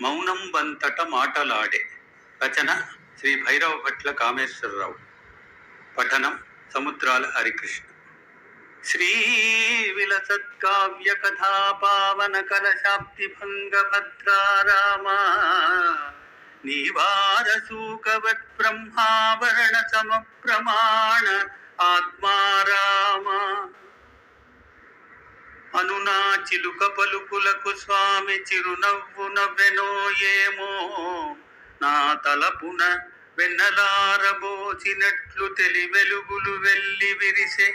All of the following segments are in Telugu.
మౌనం బంతట మాటలాడే. రచన శ్రీ భైరవ భట్ల కామేశ్వరరావు. పఠనం సముద్రాల హరికృష్ణ. శ్రీ విలసత్కావ్య కథా పావన కలశాబ్ది భంగ భద్రారామా నీవారసూకవత్ బ్రహ్మావరణ సమ ప్రమాణ ఆత్మారామా. అనునా చిలుక పలుకులకు స్వామి చిరునవ్వు నవ్వెనో ఏమో. నా తలపున వెన్నలారబోచినట్లు తెలి వెలుగులు వెళ్ళి విరిసే.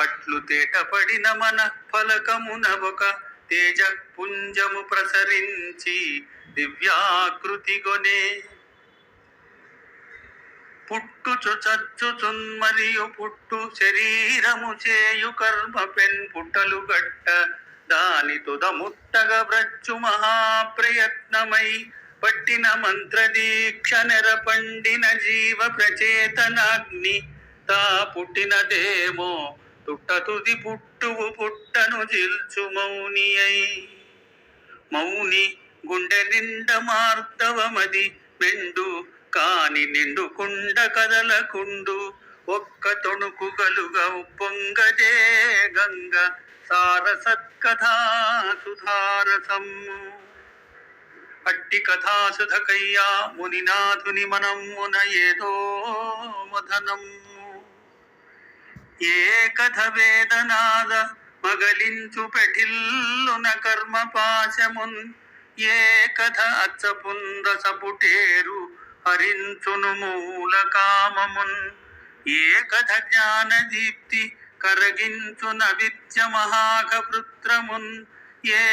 అట్లు తేటపడిన మన ఫలకమున ఒక తేజ పుంజము ప్రసరించి దివ్యాకృతి గొనే. పుట్టుచు చచ్చుచున్ మరియు పుట్టు శరీరము చేయు కర్మ పెన్ పుట్టలు గట్ట. దాని తుద ముట్టగ బ్రచ్చు మహాప్రయత్నమై పట్టిన మంత్రదీక్ష నెర పండిన జీవ ప్రచేతనాగ్ని. తా పుట్టినదేమో తుట్ట తుది పుట్టువు పుట్టను జిల్చు మౌని అయి మౌని గుండె నిండ మార్దవమది. మెండు కాని నిండు కుండ కదలకుండు ఒక్క తొణుకు గలుగ ఉప్పొంగదే గంగ సారసత్కథా సుధారసమ్ము. అట్టి కథాసుధకయ్యా మునినాథుని మనమ్మున ఏదో మధనమ్ము ఏ కథ వేదనాద మగలించు పెఠిల్లున కర్మ పాశమున్ ఏ కథ అచ్చపుంద సపుటేరు హరించును మూల కామమున్ ఏ కథ జ్ఞాన దీప్తి కరగించున విద్య మహాకృత్రమున్. ఏ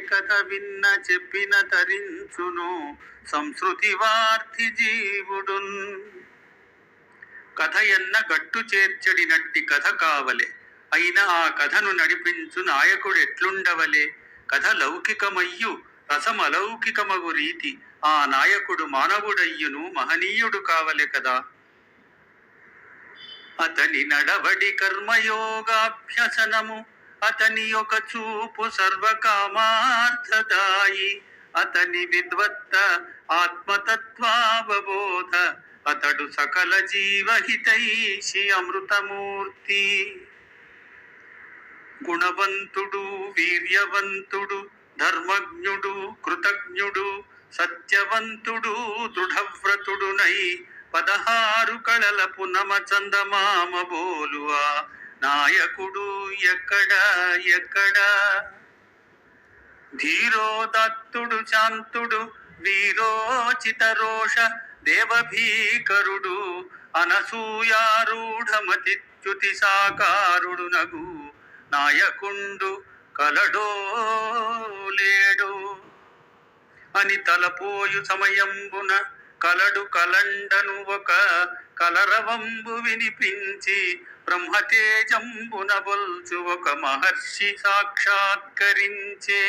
కథ విన్న చెప్పిన తరించును సంస్కృతి వార్థి జీవుడున్. కథ ఎన్న గట్టు చేర్చడినట్టి కథ కావలే. అయిన ఆ కథను నడిపించు నాయకుడు ఎట్లుండవలే కథ లౌకికమయ్యు రసమలౌకికమగు రీతి ఆ నాయకుడు మానవుడయ్యును మహనీయుడు కావలే కదా. అతని నడవడి కర్మయోగాభ్యసనము అతని ఒక చూపు సర్వకామార్థదాయి. అతని విద్వత్త ఆత్మతత్వావబోధ అతడు సకల జీవహితైషి అమృతమూర్తి. గుణవంతుడు వీర్యవంతుడు ధర్మజ్ఞుడు కృతజ్ఞుడు సత్యవంతుడు దృఢవ్రతుడునై పదహారు కళల పునమ చందమామ బోలువా. నాయకుడు ఎక్కడా ఎక్కడా? ధీరోదత్తుడు శాంతుడు వీరోచిత రోష దేవభీకరుడు అనసూయారూఢమతిచ్యుతి సాకారుడు నగు. నాయకుండు కలడో లేడు అని తలపోయు సమయంబున కలడు కలండను ఒక కలరవంబు వినిపించి బ్రహ్మతేజంబున బొల్చు ఒక మహర్షి సాక్షాత్కరించే.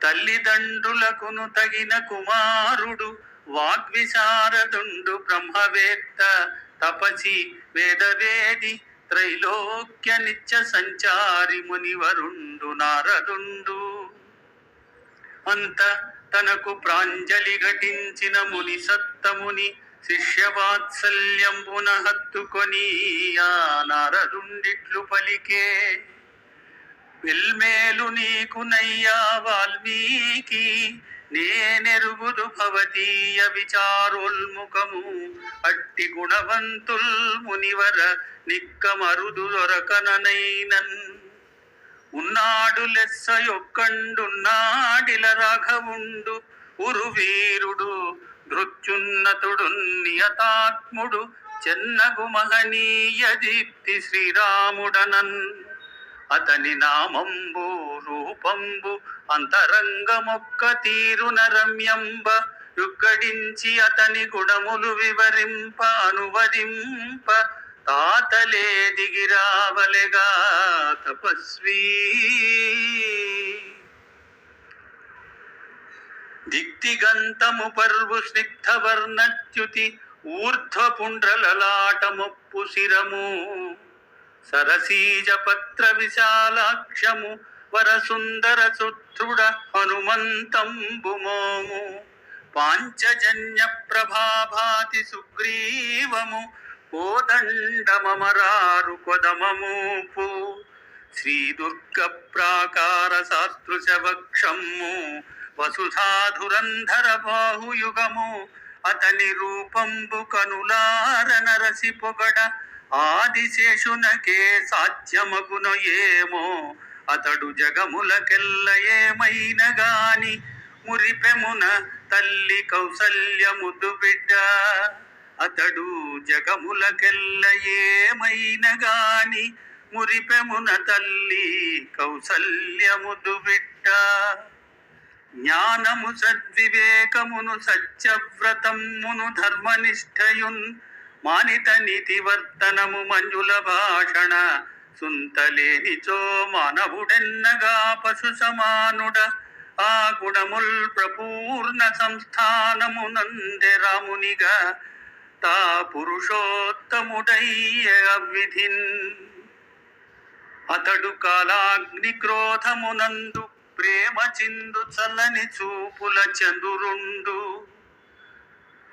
తల్లిదండ్రులకును తగిన కుమారుడు వాగ్విశారదుండు బ్రహ్మవేత్త తపసి వేదవేది త్రైలోక్య నిత్య సంచారి మునివరుండు నారదుండు. అంత తనకు ప్రాంజలి ఘటించిన ముని సత్తముని శిష్యవాత్సల్యంబున హత్తుకొని ఆ నారదుండిట్లు పలికే. వెల్మేలు నీకు నయ్యా వాల్మీకి నేనెరుగుదు భవతీయ విచారోల్ముఖము. అట్టి గుణవంతుల్ మునివర నిక్కమరుదు దొరకననైనన్. ఉన్నాడు లెస్స యొక్కండున్నాడిల రాఘవుండు. ఉరువీరుడు ధృత్యున్నతుడు నియతాత్ముడు చెన్నగు మహనీయ దీప్తి శ్రీరాముడనన్. అతని నామంబు రూపంబు అంతరంగమొక్క తీరున రమ్యంబ యుగ్గడించి అతని గుణములు వివరింప అనువదింప. తాతలే దిగిరావలెగా తపస్వీ. దిగ్దిగంతము పర్వు స్నిగ్ధవర్ణచ్యుతి ఊర్ధ్వపుండ్రలలాటమొప్పు శిరము. సరసీజ పత్ర విశాలాక్షము వరసుందర సుత్రుడ హనుమంతంబుమోము పాంచజన్య ప్రభాభాతి సుగ్రీవము కోదండమరారు కొదమమూపు. శ్రీ దుర్గ ప్రాకార శాస్త్రుశవక్షము వసుధాధురంధర బాహుయుగము అతని రూపంబు కనులార నరసి పొగడ ఆదిశేషునకే సాధ్యమగును ఏమో. అతడు జగములకెల్ల ఏమైన గాని మురిపెమున తల్లి కౌసల్యముదు బిడ్డ. అతడు జగములకెల్ల ఏమైన గాని మురిపెమున తల్లి కౌసల్యముదు బిడ్డ. జ్ఞానము సద్వివేకమును సత్యవ్రతమును ధర్మనిష్టయున్ మానిత నీతివర్తనము మంజుల భాషణ. సుంతలేనిచో మానవుడెన్నగా పశు సమానుడ. ఆ గుణముల్ ప్రపూర్ణ సంస్థానము నందె రామునిగా. తా పురుషోత్తముడయ్య అవిధిన్. అతడు కాలాగ్ని క్రోధమునందు ప్రేమ చిందు చల్లని చూపుల చందురుండు.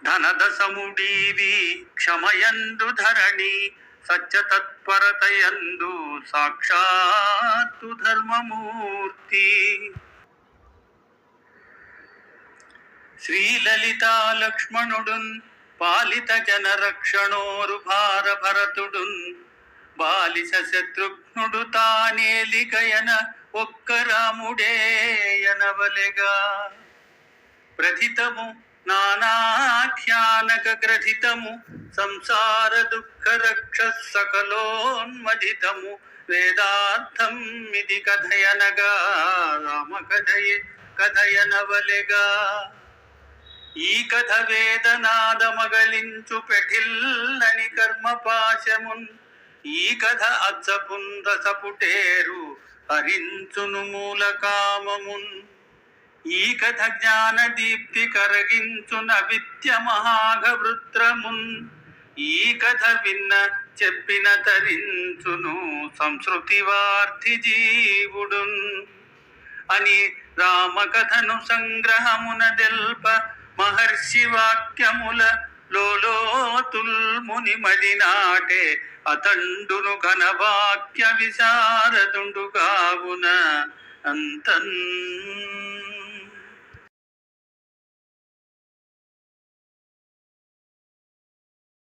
ధనదసముడీవి క్షమయందు ధరణి సత్యతత్పరతయందు సాక్షాత్తు ధర్మమూర్తి. శ్రీలలితా లక్ష్మణుడున్ పాలిత జనరక్షణోరు భార భరతుడున్ బాలిస శత్రుఘ్నుడు తానేలికయన ఒక్క రాముడేయనవలెగా. ప్రథితము నానాఖ్యానక గ్రథితము సంసార దుఃఖ రక్ష సకలోన్మదితము వేదార్థం ఇది కథయనగా రామ కథయ కథయనవలెగా. ఈ కథ వేదనాదమగలించు పెఠిల్లని కర్మపాశమున్ ఈ కథ అచ్చపున్ రసపుటేరు హరించును మూల కామమున్ ఈ కథ జ్ఞాన దీప్తి కరగించున విద్య మహాఘవృత్రమున్. ఈ కథ విన్న చెప్పిన తరించును సంస్కృతి వార్థి జీవుడున్ అని రామకథను సంగ్రహమున దెల్ప మహర్షి వాక్యముల లోలోతుల్ ముని నాటే అతండును కనవాక్య విశారదుండు కావున అంతన్